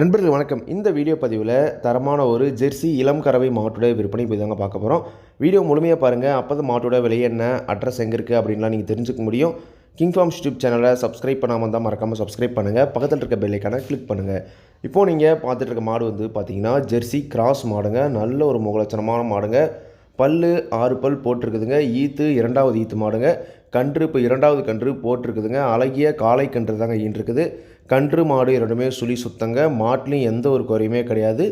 நண்பர்கள் வணக்கம். இந்த வீடியோ பதிவில் தரமான ஒரு ஜெர்சி இளம் கறவை மாட்டோட விற்பனை போய் தாங்க பார்க்க போகிறோம் வீடியோ முழுமையாக பாருங்கள் அப்போ தான் மாட்டோட விலை என்ன அட்ரஸ் எங்கே இருக்குது அப்படின்லாம் நீங்கள் தெரிஞ்சுக்க முடியும். கிங் ஃபார்ம் யூடியூப் சேனலை சப்ஸ்கிரைப் பண்ணாமல் தான் மறக்காமல் சப்ஸ்கிரைப் பண்ணுங்கள் பக்கத்தில் இருக்க பெல்லைக்கான கிளிக் பண்ணுங்கள் இப்போது நீங்கள் பார்த்துட்டு இருக்க மாடு வந்து பார்த்தீங்கன்னா ஜெர்சி கிராஸ் மாடுங்க. நல்ல ஒரு முகலட்சணமான மாடுங்க. பல் ஆறு பல் போட்டிருக்குதுங்க. ஈத்து இரண்டாவது ஈத்து மாடுங்க. கன்று இப்போ இரண்டாவது கன்று போட்டிருக்குதுங்க. அழகிய காளை கன்று தாங்க ஈன்றிருக்குது. கன்று மாடு இரண்டுமே சுழி சுத்தங்க. மாட்டிலையும் எந்த ஒரு குறையுமே கிடையாது.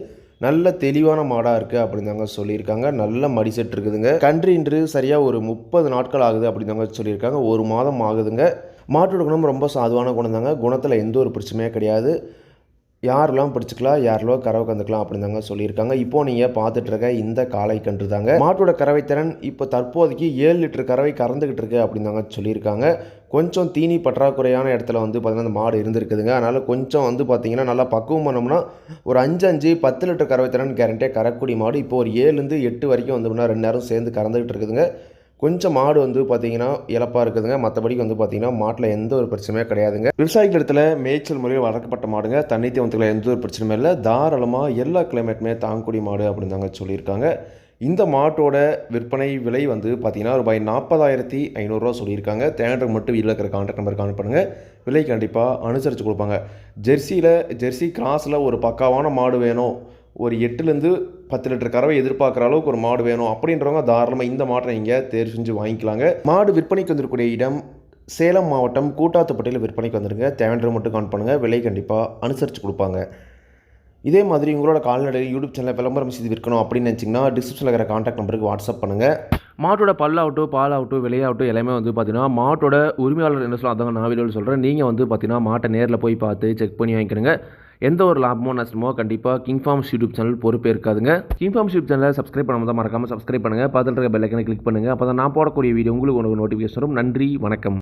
நல்ல தெளிவான மாடாக இருக்குது அப்படின்னு தாங்க சொல்லியிருக்காங்க. நல்ல மடி செட் இருக்குதுங்க. கன்று இன்று சரியாக ஒரு முப்பது நாட்கள் ஆகுது அப்படின்னு தாங்க சொல்லியிருக்காங்க. ஒரு மாதம் ஆகுதுங்க. மாட்டோட குணம் ரொம்ப சாதுவான குணம் தாங்க. குணத்தில் எந்த ஒரு பிரச்சனையும் கிடையாது. யாரெல்லாம் பிடிச்சிக்கலாம் யாரெல்லாம் கறவை கந்துக்கலாம் அப்படின்னு தாங்க சொல்லியிருக்காங்க. இப்போ நீங்கள் பார்த்துட்டு இருக்க இந்த காளை கன்று தாங்க. மாட்டோட கறவைத்திறன் இப்போ தற்போதைக்கு ஏழு லிட்டர் கறவை கறந்துக்கிட்டு இருக்கு அப்படின்னு தாங்க சொல்லியிருக்காங்க. கொஞ்சம் தீனி பற்றாக்குறையான இடத்துல வந்து பார்த்திங்கன்னா அந்த மாடு இருந்திருக்குதுங்க. அதனால் கொஞ்சம் வந்து பார்த்திங்கன்னா நல்லா பக்குவம் பண்ணோம்னா ஒரு அஞ்சு அஞ்சு பத்து லிட்டர் கறவைத்திறன் கேரண்டியாக கறக்கூடிய மாடு இப்போ ஒரு ஏழுலேருந்து எட்டு வரைக்கும் வந்து ரெண்டு நேரம் சேர்ந்து கறந்துக்கிட்டு இருக்குதுங்க. கொஞ்சம் மாடு வந்து பார்த்தீங்கன்னா இழப்பாக இருக்குதுங்க. மற்றபடிக்கு வந்து பார்த்தீங்கன்னா மாட்டில் எந்த ஒரு பிரச்சனையும் கிடையாதுங்க. விவசாயிகள் இடத்துல மேய்ச்சல் முறையில் வளர்க்கப்பட்ட மாடுங்க. தண்ணி தேவத்துக்குள்ள எந்த ஒரு பிரச்சனையும் இல்லை. தாராளமாக எல்லா கிளைமேட்டுமே தாங்கக்கூடிய மாடு அப்படின்னு தாங்க சொல்லியிருக்காங்க. இந்த மாட்டோட விற்பனை விலை வந்து பார்த்தீங்கன்னா ரூபாய் நாற்பதாயிரத்தி ஐநூறுரூவா சொல்லியிருக்காங்க. தேட்டர் மட்டும் வீட்டில் இருக்கிற கான்டாக்ட் நம்பர் கான்டாக்ட் பண்ணுங்கள் விலை கண்டிப்பாக அனுசரித்து கொடுப்பாங்க. ஜெர்சியில் ஜெர்சி கிராஸில் ஒரு பக்காவான மாடு வேணும். ஒரு எட்டுலேருந்து பத்து லிட்டர் கறவை எதிர்பார்க்குற அளவுக்கு ஒரு மாடு வேணும் அப்படின்றவங்க தாராளமாக இந்த மாட்டை நீங்கள் தேர்வு செஞ்சு வாங்கிக்கலாங்க. மாடு விற்பனைக்கு வந்திருக்கக்கூடிய இடம் சேலம் மாவட்டம் கூட்டாத்துப்பட்டியில் விற்பனைக்கு வந்துருங்க தேவையான மட்டும் கான் பண்ணுங்கள் விலை கண்டிப்பாக அனுசரித்து கொடுப்பாங்க. இதே மாதிரி உங்களோட கால்நடை யூடியூப் சேனலில் விளம்பரம் செய்து விற்கணும் அப்படின்னு நினச்சிங்கன்னா டிஸ்கிரிப்ஷனில் இருக்கிற கான்டாக்ட் நம்பருக்கு வாட்ஸ்அப் பண்ணுங்கள் மாட்டோட பல்லாகட்டும் பாலாகட்டும் விலையாகட்டும் எல்லாமே வந்து பார்த்தீங்கன்னா மாட்டோட உரிமையாளர் என்ன சொல்ல அதாங்க நான் வீடியோவில் சொல்கிறேன் நீங்கள் வந்து பார்த்தீங்கன்னா மாட்டை நேரில் போய் பார்த்து செக் பண்ணி வாங்கிக்கிறங்க எந்த ஒரு லாபமோ நஷ்டமோ கண்டிப்பாக கிங் ஃபார்ம்ஸ் யூடியூப் சேனல் பொறுப்பே இருக்காதுங்க கிங் ஃபார்ம்ஸ் யூடியூப் சேனலை சப்ஸ்கிரைப் பண்ணாமல் தான் மறக்காமல் சப்ஸ்கிரைப் பண்ணுங்கள் பார்த்துட்டு இருக்க பெல்லைக்கனை கிளிக் பண்ணுங்கள் அப்போ தான் நான் போடக்கூடிய வீடியோ உங்களுக்கு உங்களுக்கு நோட்டிஃபிகேஷன் வரும். நன்றி வணக்கம்.